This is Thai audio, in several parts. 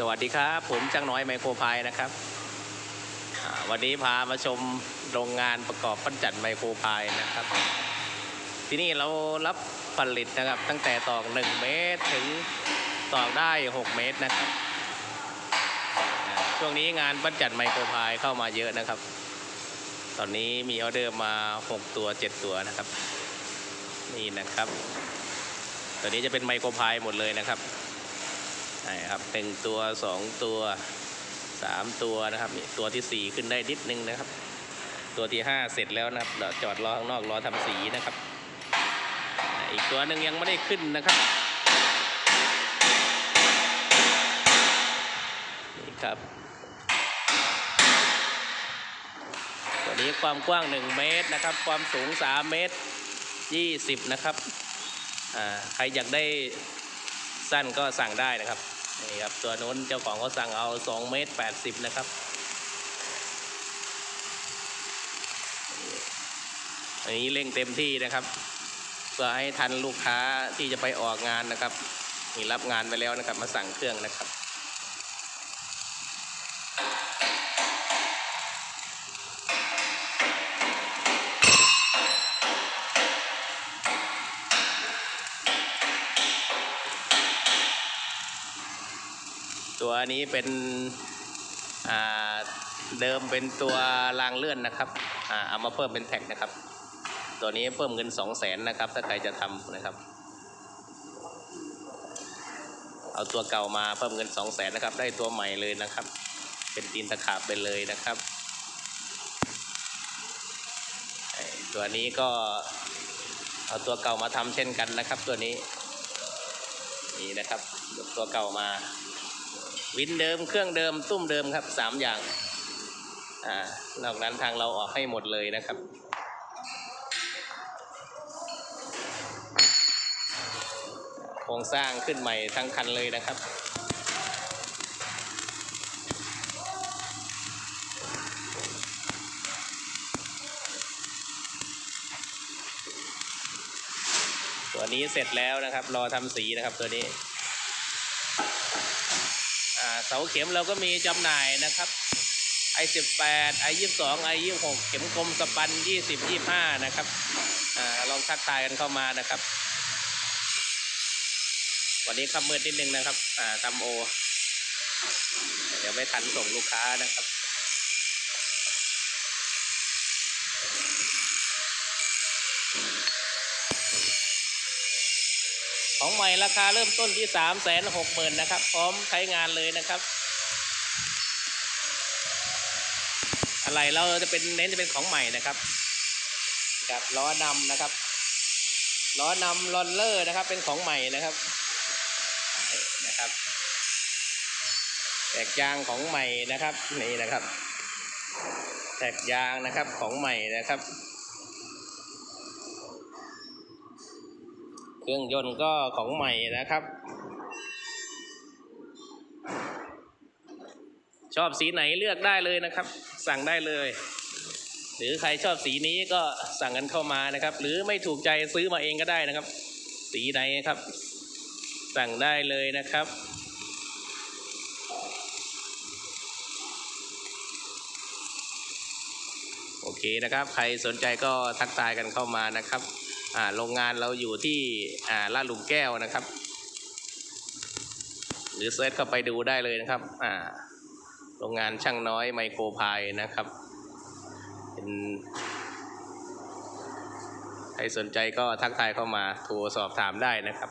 สวัสดีครับ ผมจังน้อยไมโครพายนะครับ วันนี้พามาชมโรงงานประกอบปั้นจันไมโครพายนะครับ ที่นี่เรารับผลิตนะครับ ตั้งแต่ตอก 1 เมตรถึงตอกได้ 6 เมตรนะครับ ช่วงนี้งานปั้นจันไมโครพายเข้ามาเยอะนะครับ ตอนนี้มีออเดอร์มา 6 ตัว 7 ตัวนะครับ นี่นะครับ ตัวนี้จะเป็นไมโครพายหมดเลยนะครับ ใช่ครับหนึ่งตัวสองตัวสามตัวนะครับนี่ตัวที่สี่ขึ้นได้นิดนึงนะครับ ตัวที่ห้าเสร็จแล้วนะครับเดี๋ยวจอดรอข้างนอกรอทำสีนะครับ อีกตัวหนึ่งยังไม่ได้ขึ้นนะครับนี่ครับตัวนี้ความกว้าง 1 เมตรนะครับ ความสูง 3 เมตร 20 นะครับใครอยากได้ สั้นก็สั่งได้นะครับนี่ครับตัวน้นเจ้าของเขาสั่งเอา2เมตร80 นะครับอันนี้เร่งเต็มที่นะครับ เพื่อให้ทันลูกค้าที่จะไปออกงานนะครับมีรับงานไปแล้วนะครับมาสั่งเครื่องนะครับ ตัวนี้เป็นเดิมเป็นตัวรางเลื่อนนะครับเอามาเพิ่มเป็นแท็กนะครับ ตัวนี้เพิ่มเงิน2 0 0แสนนะครับ ถ้าใครจะทำนะครับ เอาตัวเก่ามาเพิ่มเงิน2 0 0แสนนะครับ ได้ตัวใหม่เลยนะครับ เป็นตีนตะขาบไปเลยนะครับ ตัวนี้ก็เอาตัวเก่ามาทำเช่นกันนะครับ ตัวนี้นี่นะครับยกตัวเก่ามา วินเดิมเครื่องเดิมตุ้มเดิมครับสามอย่างอ่านอกนั้นทางเราออกให้หมดเลยนะครับโครงสร้างขึ้นใหม่ทั้งคันเลยนะครับตัวนี้เสร็จแล้วนะครับ รอทำสีนะครับตัวนี้ เสาเข็มเราก็มีจำหน่ายนะครับ i 1 8 i 2 2 i 2 6เข็มกลมสปันยี่สิบยี่ห้านะครับอลองทักทายกันเข้ามานะครับ วันนี้ขับมืดนิดนึงนะครับอ่าทำโอ เดี๋ยวไม่ทันส่งลูกค้านะครับ ของใหม่ราคาเริ่มต้นที่3 6 0 0 0 0นะครับ พร้อมใช้งานเลยนะครับ อะไรเราจะเป็นเน้นจะเป็นของใหม่นะครับกับล้อนำนะครับล้อนำลอนเลอร์นะครับ เป็นของใหม่นะครับนะครับแตกยางของใหม่นะครับนี่นะครับ แตกยางนะครับของใหม่นะครับ เครื่องยนต์ก็ของใหม่นะครับ ชอบสีไหนเลือกได้เลยนะครับ สั่งได้เลย หรือใครชอบสีนี้ก็สั่งกันเข้ามานะครับ หรือไม่ถูกใจซื้อมาเองก็ได้นะครับ สีไหนครับ สั่งได้เลยนะครับโอเคนะครับ ใครสนใจก็ทักทายกันเข้ามานะครับ โรงงานเราอยู่ที่ลาดหลุมแก้วนะครับ หรือเซิร์ชเข้าไปดูได้เลยนะครับโรงงานช่างน้อยไมโครพายนะครับเป็นใครสนใจก็ทักทายเข้ามาโทรสอบถามได้นะครับ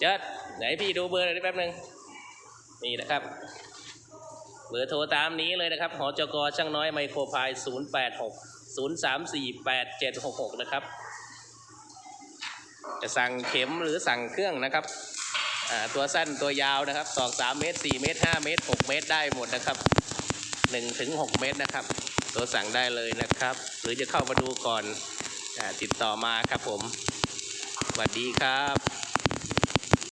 เจิดไหนพี่ดูเบอร์หน่อยได้แป๊บนึงนี่นะครับเบอร์โทรตามนี้เลยนะครับ หอจกช่างน้อยไมโครพาย 086 034 8766 นะครับ จะสั่งเข็มหรือสั่งเครื่องนะครับ ตัวสั้นตัวยาวนะครับตอก3เมตร4เมตร5เมตร6เมตรได้หมดนะครับ1ถึง6เมตรนะครับ ตัวสั่งได้เลยนะครับ หรือจะเข้ามาดูก่อนอติดต่อมาครับผมสวัสดีครับ